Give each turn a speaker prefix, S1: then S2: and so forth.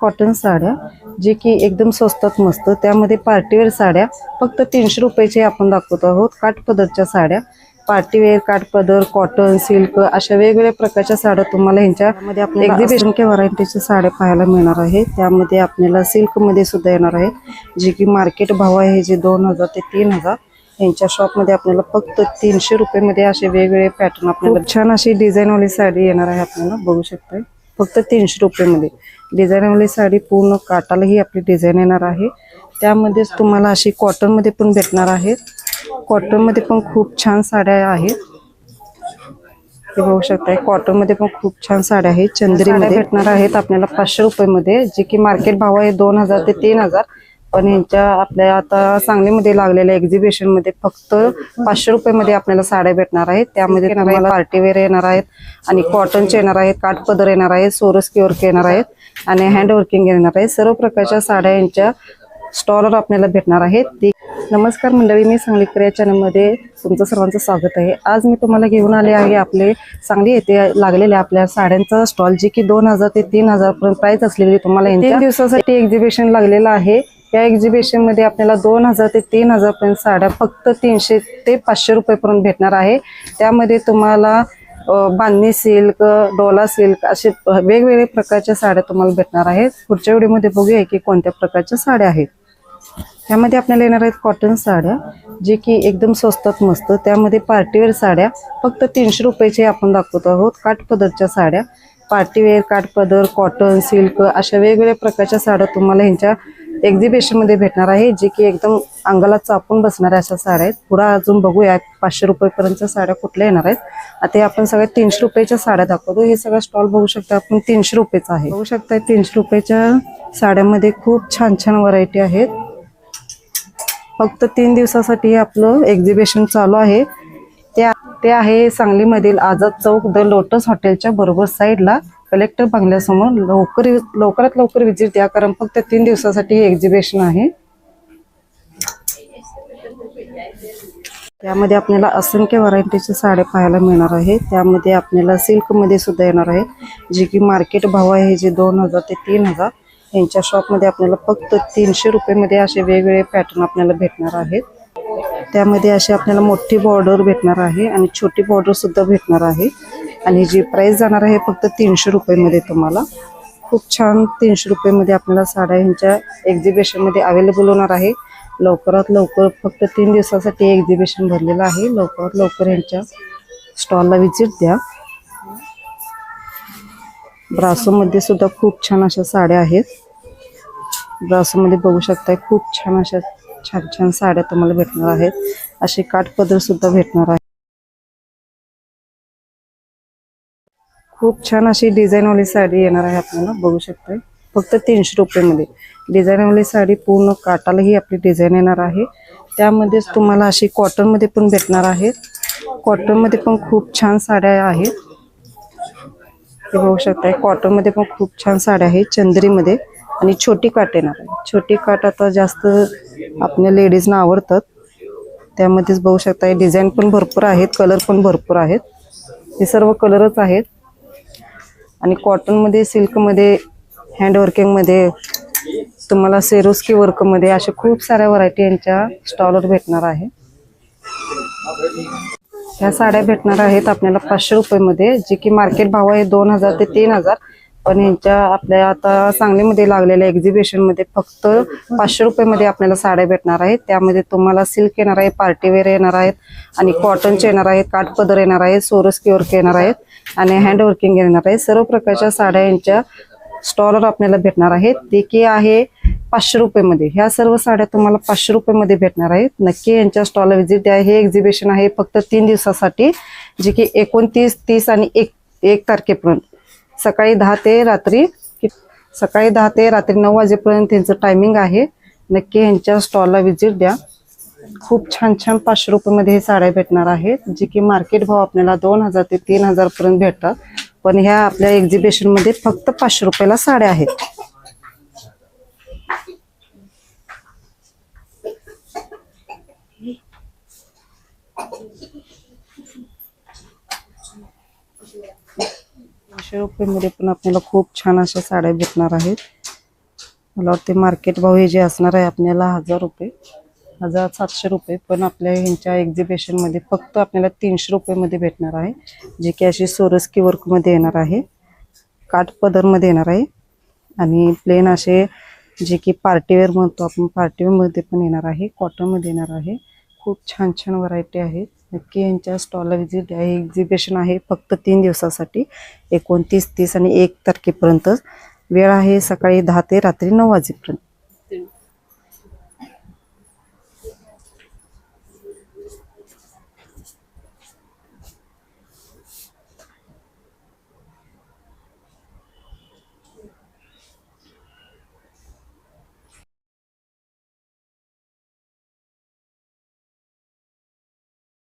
S1: Cotton साड्या जे की एकदम स्वस्तात मस्त. त्यामध्ये पार्टीवेअर साड्या फक्त तीनशे रुपयाचे आपण दाखवत आहोत. काठपदरच्या साड्या पार्टीवेअर काठपदर कॉटन सिल्क अशा वेगवेगळ्या प्रकारच्या साड्या तुम्हाला ह्यांच्यामध्ये आपल्याला एक्झिबिशन व्हरायटीच्या साड्या पाहायला मिळणार आहे. त्यामध्ये आपल्याला सिल्कमध्ये सुद्धा येणार आहेत जे की मार्केट भाव आहे जे दोन हजार ते तीन हजार. यांच्या शॉपमध्ये आपल्याला फक्त तीनशे रुपयेमध्ये असे वेगवेगळे पॅटर्न आपल्याला छान अशी डिझाईनवाली साडी येणार आहे आपल्याला. बघू शकता फक्त तीनशे रुपयेमध्ये. डिझाईनवाली साडी पूर्ण काटालाही आपली डिझाईन येणार आहे. त्यामध्येच तुम्हाला अशी कॉटनमध्ये पण भेटणार आहेत. कॉटनमध्ये पण खूप छान साड्या आहेत. हे बघू शकताय कॉटनमध्ये पण खूप छान साड्या आहेत. चंद्रीमध्ये भेटणार आहेत. आपल्याला पाचशे रुपयेमध्ये. जे की मार्केट भाव आहे दोन हजार ते तीन हजार. पण यांच्या आपल्या आता सांगलीमध्ये लागलेल्या एक्झिबिशनमध्ये फक्त पाचशे रुपयामध्ये आपल्याला साड्या भेटणार आहेत. त्यामध्ये तुम्हाला पार्टीवेअर येणार आहेत आणि कॉटनचे येणार आहेत काठपदर येणार आहेत सोरस्की वर्क येणार आहेत आणि हँड वर्किंग येणार आहेत सर्व प्रकारच्या साड्या यांच्या स्टॉलवर आपल्याला भेटणार आहेत. ती नमस्कार मंडळी मी सांगलीकर या चॅनलमध्ये तुमचं सर्वांचं स्वागत आहे. आज मी तुम्हाला घेऊन आले आहे आपले सांगली येथे लागलेल्या आपल्या साड्यांचा स्टॉल जे की दोन हजार ते तीन हजार पर्यंत प्राइस असलेली तुम्हाला तीन दिवसासाठी एक्झिबिशन लागलेलं आहे. या एक्झिबिशनमध्ये आपल्याला दोन हजार ते तीन हजार पर्यंत साड्या फक्त तीनशे ते पाचशे रुपयेपर्यंत भेटणार आहे. त्यामध्ये तुम्हाला बांधणी सिल्क डोला सिल्क असे वेगवेगळे प्रकारच्या साड्या तुम्हाला भेटणार आहेत. पुढच्या व्हिडिओमध्ये बघूया की कोणत्या प्रकारच्या साड्या आहेत. त्यामध्ये आपल्याला येणार आहेत कॉटन साड्या जे की एकदम स्वस्तात मस्त. त्यामध्ये पार्टीवेअर साड्या फक्त तीनशे रुपयाचे आपण दाखवत आहोत. काठपदरच्या साड्या पार्टीवेअर काठपदर कॉटन सिल्क अशा वेगवेगळ्या प्रकारच्या साड्या तुम्हाला ह्यांच्या एक्झिबिशनमध्ये भेटणार आहे जे की एकदम अंगाला चापून बसणाऱ्या अशा साड्या आहेत. पुढे अजून बघूया पाचशे रुपयेपर्यंतच्या साड्या कुठल्या येणार आहेत. आता हे आपण सगळ्या तीनशे रुपयाच्या साड्या दाखवतो. हे सगळं स्टॉल बघू शकता आपण तीनशे रुपयेचा आहे. बघू शकता तीनशे रुपयाच्या साड्यामध्ये खूप छान छान व्हरायटी आहेत. फक्त तीन दिवसासाठी आपलं एक्झिबिशन चालू आहे. ते ते आहे सांगलीमधील आझाद चौक द लोटस हॉटेलच्या बरोबर साईडला. कलेक्टर बंगल्यासमोर लवकर लवकरात लवकर विजिट द्या कारण फक्त तीन दिवसासाठी हे एक्झिबिशन आहे. त्यामध्ये आपल्याला असंख्य व्हरायटीच्या साड्या पाहायला मिळणार आहे त्यामध्ये आपल्याला सिल्कमध्ये सुद्धा येणार आहे. जे की मार्केट भाव आहे जे दोन हजार ते तीन हजार. यांच्या शॉपमध्ये आपल्याला फक्त तीनशे रुपयेमध्ये असे वेगवेगळे पॅटर्न आपल्याला भेटणार आहेत. त्यामध्ये अशी आपल्याला मोठी बॉर्डर भेटणार आहे आणि छोटी बॉर्डरसुद्धा भेटणार आहे. आणि जी प्राइस जाणार आहे फक्त तीनशे रुपयेमध्ये तुम्हाला. खूप छान तीनशे रुपयेमध्ये आपल्याला साड्या ह्यांच्या एक्झिबिशनमध्ये अवेलेबल होणार आहे. लवकरात लवकर फक्त तीन दिवसासाठी एक्झिबिशन भरलेलं आहे. लवकरात लवकर ह्यांच्या स्टॉलला व्हिजिट द्या. ब्रासोमध्ये सुद्धा खूप छान अशा साड्या आहेत. ब्रासोमध्ये बघू शकताय खूप छान अशा छान छान साड्या तुम्हाला भेटणार आहेत. असे काठपदर सुद्धा भेटणार आहे खूप छान अशी डिझाईनवाली साडी येणार आहे आपल्याला बघू शकताय. फक्त तीनशे रुपयेमध्ये. डिझाईनवाली साडी पूर्ण काटालाही आपली डिझाईन येणार आहे. त्यामध्येच तुम्हाला अशी कॉटनमध्ये पण भेटणार आहे. कॉटनमध्ये पण खूप छान साड्या आहेत. हे बघू शकताय कॉटनमध्ये पण खूप छान साड्या आहेत चंद्रीमध्ये. आणि छोटी काट येणार आहे. छोटी काट आता जास्त आपल्या लेडीजना आवडतात. त्यामध्येच बघू शकताय डिझाईन पण भरपूर आहेत कलर पण भरपूर आहेत. हे सर्व कलरच आहेत. आणि कॉटनमध्ये सिल्कमध्ये हँडवर्किंगमध्ये तुम्हाला सेरोस्की वर्कमध्ये अशा खूप साऱ्या व्हरायटी यांच्या स्टॉलवर भेटणार आहे. ह्या साड्या भेटणार आहेत आपल्याला पाचशे रुपयेमध्ये जे की मार्केट भाव आहे दोन हजार ते तीन हजार. पण यांच्या आपल्या आता सांगलीमध्ये लागलेल्या एक्झिबिशनमध्ये फक्त पाचशे रुपयेमध्ये आपल्याला साड्या भेटणार आहेत. त्यामध्ये तुम्हाला सिल्क येणार आहे पार्टीवेअर येणार आहेत आणि कॉटनचे येणार आहेत काठपदर येणार आहेत सोरस्की वर्क येणार आहेत आणि हँडवर्किंग येणार आहे. सर्व प्रकारच्या साड्या यांच्या स्टॉलवर आपल्याला भेटणार आहेत. ते की आहे पाचशे रुपयेमध्ये. ह्या सर्व साड्या तुम्हाला पाचशे रुपयेमध्ये भेटणार आहेत. नक्की यांच्या स्टॉलला व्हिजिट द्या. हे एक्झिबिशन आहे फक्त तीन दिवसासाठी जे की एकोणतीस तीस आणि एक एक तारखेपर्यंत. सकाळी दहा ते रात्री सकाळी दहा ते रात्री नऊ वाजेपर्यंत त्यांचं टायमिंग आहे. नक्की यांच्या स्टॉलला व्हिजिट द्या. खूप छान छान पाचशे रुपयामध्ये हे साड्या भेटणार आहेत जे की मार्केट भाव आपल्याला दोन हजार ते तीन हजारपर्यंत भेटतात. पण ह्या आपल्या एक्झिबिशनमध्ये फक्त पाचशे रुपयाला साड्या आहेत. पाचशे रुपयेमध्ये पण आपल्याला खूप छान अशा साड्या भेटणार आहेत. मला वाटते मार्केट भाव हे जे असणार आहे आपल्याला हजार रुपये हजार सातशे रुपये पण आपल्या ह्यांच्या एक्झिबिशनमध्ये फक्त आपल्याला तीनशे रुपयेमध्ये भेटणार आहे. जे की अशी सोरस्की वर्कमध्ये येणार आहे. काठ पदरमध्ये येणार आहे. आणि प्लेन असे जे की पार्टीवेअर म्हणतो आपण पार्टीवेअरमध्ये पण येणार आहे. कॉटनमध्ये येणार आहे. खूप छान छान व्हरायटी आहेत नक्की यांच्या स्टॉलला व्हिजिट आहे. एक्झिबिशन आहे फक्त तीन दिवसासाठी. एकोणतीस तीस आणि एक तारखेपर्यंत वेळ आहे सकाळी दहा ते रात्री नऊ वाजेपर्यंत.